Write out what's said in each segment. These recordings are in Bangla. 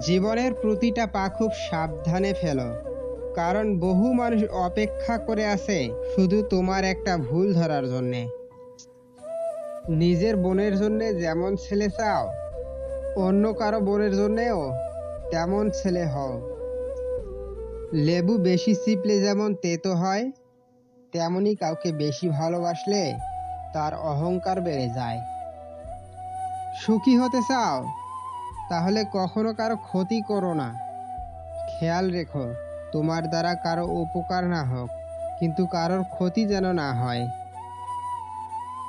জীবনের প্রতিটা পা খুব সাবধানে ফেলো, কারণ বহু মানুষ অপেক্ষা করে আছে শুধু তোমার একটা ভুল ধরার জন্যে। নিজের বোনের জন্যে যেমন ছেলে চাও, অন্য কারও বোনের জন্যেও তেমন ছেলে হও। লেবু বেশি চিপলে যেমন তেতো হয়, তেমনি কাউকে বেশি ভালোবাসলে তার অহংকার বেড়ে যায়। সুখী হতে চাও তাহলে কখনো কারও ক্ষতি করো না। খেয়াল রেখো, তোমার দ্বারা কারও উপকার না হোক, কিন্তু কারোর ক্ষতি যেন না হয়।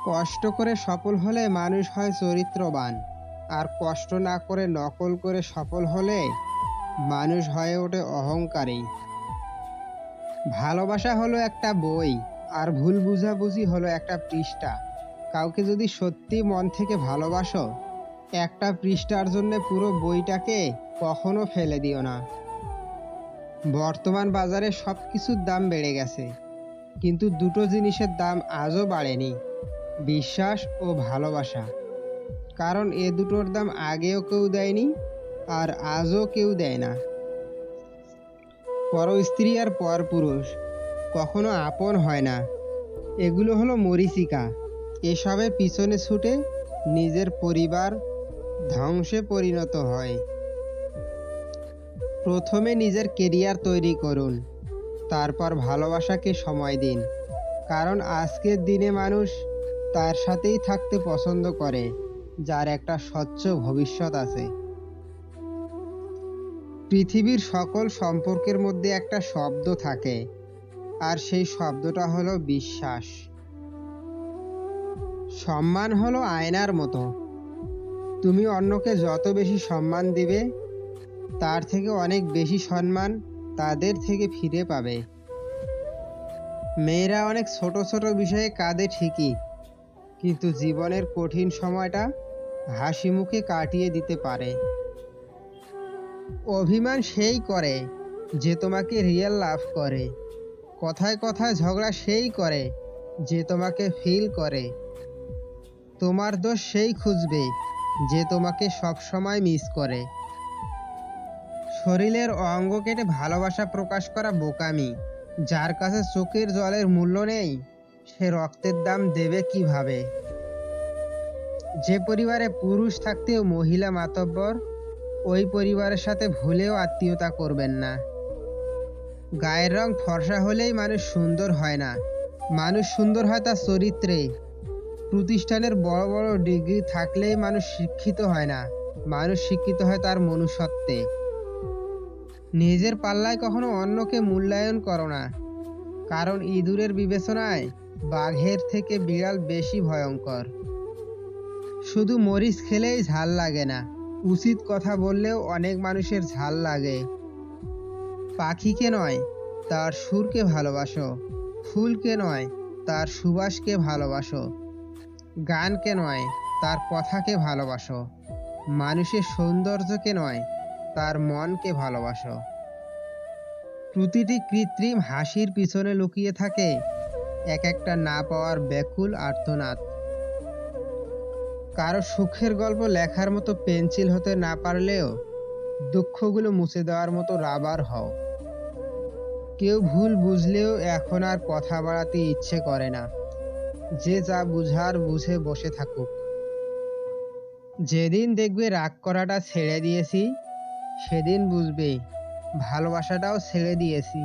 কষ্ট করে সফল হলে মানুষ হয় চরিত্রবান, আর কষ্ট না করে নকল করে সফল হলে মানুষ হয়ে ওঠে অহংকারী। ভালোবাসা হলো একটা বই, আর ভুল বুঝাবুঝি হলো একটা পৃষ্ঠা। কাউকে যদি সত্যি মন থেকে ভালোবাসো একটা পৃষ্ঠার জন্য পুরো বইটাকে কখনো ফেলে দিও না। বর্তমান বাজারে সব কিছুর দাম বেড়ে গেছে, কিন্তু দুটো জিনিসের দাম আজও বাড়েনি, বিশ্বাস ও ভালোবাসা। কারণ এ দুটোর দাম আগেও কেউ দেয়নি, আর আজও কেউ দেয় না। পর স্ত্রী আর পর পুরুষ, কখনো আপন হয় না। এগুলো হলো মরিচিকা। এসবের পিছনে ছুটে নিজের পরিবার ধ্বংসে পরিণত হয়। প্রথমে নিজের কেরিয়ার তৈরি করুন, তারপর ভালোবাসাকে সময় দিন। কারণ আজকের দিনে মানুষ তার সাথেই থাকতে পছন্দ করে, যার একটা স্বচ্ছ ভবিষ্যৎ আছে। পৃথিবীর সকল সম্পর্কের মধ্যে একটা শব্দ থাকে, আর সেই শব্দটা হলো বিশ্বাস। সম্মান হলো আয়নার মতো তুমি অন্যকে যত বেশি সম্মান দিবে, তার থেকে অনেক বেশি সম্মান তাদের থেকে ফিরে পাবে। মেয়েরা অনেক ছোট ছোট বিষয়ে কাঁদে ঠিকই, কিন্তু জীবনের কঠিন সময়টা হাসি মুখে কাটিয়ে দিতে পারে। অভিমান সেই করে যে তোমাকে রিয়েল লাভ করে, কথায় কথায় ঝগড়া সেই করে যে তোমাকে ফিল করে। তোমার দোষ সেই খুঁজবে। যে তোমাকে সব সময় মিস করে। শরীরের অঙ্গ কেটে ভালোবাসা প্রকাশ করা বোকামি, যার কাছে চোখের জলের মূল্য নেই, সে রক্তের দাম দেবে কীভাবে? যে পরিবারে পুরুষ থাকতেও মহিলা মাতব্বর, ওই পরিবারের সাথে ভুলেও আত্মীয়তা করবেন না। গায়ের রং ফর্সা হলেই মানুষ সুন্দর হয় না। মানুষ সুন্দর হয় তার চরিত্রে। প্রতিষ্ঠানের বড় বড় ডিগ্রি থাকলেই মানুষ শিক্ষিত হয় না। মানুষ শিক্ষিত হয় তার মনুষ্যত্বে। নিজের পাল্লায় কখনো অন্যকে মূল্যায়ন করো না। কারণ ইঁদুরের বিবেচনায় বাঘের থেকে বিড়াল বেশি ভয়ঙ্কর। শুধু মরিচ খেলেই ঝাল লাগে না। উচিত কথা বললেও অনেক মানুষের ঝাল লাগে। পাখিকে নয়, তার সুরকে ভালোবাসো। ফুলকে নয়, তার সুবাসকে ভালোবাসো। গানকে নয়, তার কথাকে ভালোবাসো। মানুষের সৌন্দর্যকে নয়, তার মনকে ভালোবাসো। প্রতিটি কৃত্রিম হাসির পিছনে লুকিয়ে থাকে এক একটা না পাওয়ার ব্যাকুল আর্তনাদ। কারও সুখের গল্প লেখার মতো পেন্সিল হতে না পারলেও দুঃখগুলো মুছে দেওয়ার মতো রাবার হও। কেউ ভুল বুঝলেও এখন আর কথা বাড়াতে ইচ্ছে করে না। যে যা বুঝার বুঝে বসে থাকুক। যেদিন দেখবে রাগ করাটা ছেড়ে দিয়েছি, সেদিন বুঝবে ভালোবাসাটাও ছেড়ে দিয়েছি।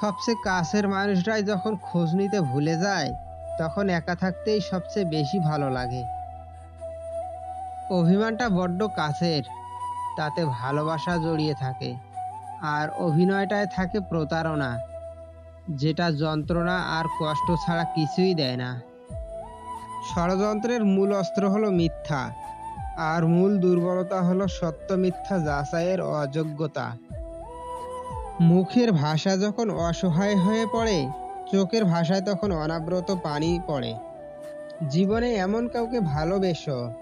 সবচেয়ে কাছের মানুষরাই যখন খোঁজ নিতে ভুলে যায়, তখন একা থাকতেই সবচেয়ে বেশি ভালো লাগে। অভিমানটা বড্ড কাছের, তাতে ভালোবাসা জড়িয়ে থাকে, আর অভিনয়টায় থাকে প্রতারণা। যেটা যন্ত্রণা আর কষ্ট ছাড়া কিছুই দেয় না। ষড়যন্ত্রের মূল অস্ত্র হলো মিথ্যা, আর মূল দুর্বলতা হলো সত্য মিথ্যা যাচাইয়ের অযোগ্যতা। মুখের ভাষা যখন অসহায় হয়ে পড়ে, চোখের ভাষায় তখন অনাব্রত পানি পড়ে। জীবনে এমন কাউকে ভালোবেসো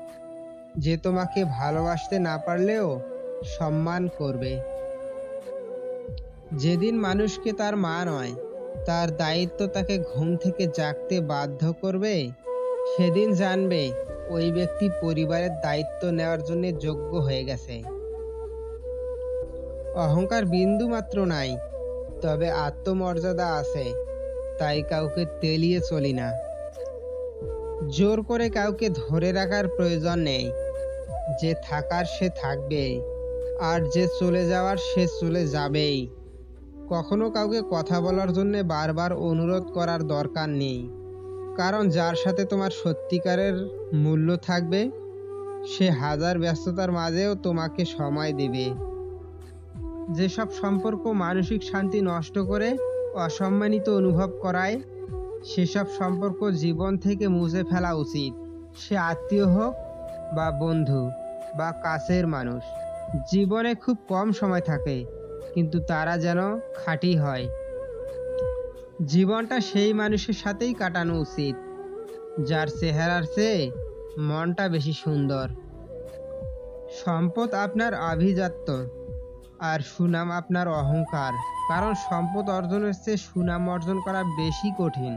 যে তোমাকে ভালোবাসতে না পারলেও সম্মান করবে। যেদিন মানুষকে তার মা নয় তার দায়িত্ব তাকে ঘুম থেকে জাগতে বাধ্য করবে। সেদিন জানবে, ওই ব্যক্তি পরিবারের দায়িত্ব নেওয়ার জন্য যোগ্য হয়ে গেছে। অহংকার বিন্দু মাত্র নাই, তবে আত্মমর্যাদা আছে, তাই কাউকে তেলিয়ে চলি না। জোর করে কাউকে ধরে রাখার প্রয়োজন নেই, যে থাকার সে থাকবেই, আর যে চলে যাওয়ার সে চলে যাবেই। কখনো কাউকে কথা বলার জন্য বারবার অনুরোধ করার দরকার নেই। কারণ যার সাথে তোমার সত্যিকারের মূল্য থাকবে, সে হাজার ব্যস্ততার মাঝেও তোমাকে সময় দেবে। যেসব সম্পর্ক মানসিক শান্তি নষ্ট করে অসম্মানিত অনুভব করায়, সেসব সম্পর্ক জীবন থেকে মুছে ফেলা উচিত। সে আত্মীয় হোক বা বন্ধু বা কাছের মানুষ, জীবনে খুব কম সময় থাকে। কিন্তু তারা যেন খাঁটি হয়। জীবনটা সেই মানুষের সাথেই কাটানো উচিত, যার চেহারার চেয়ে মনটা বেশি সুন্দর। সম্পদ আপনার আভিজাত্য আর সুনাম আপনার অহংকার, কারণ সম্পদ অর্জনের চেয়ে সুনাম অর্জন করা বেশি কঠিন।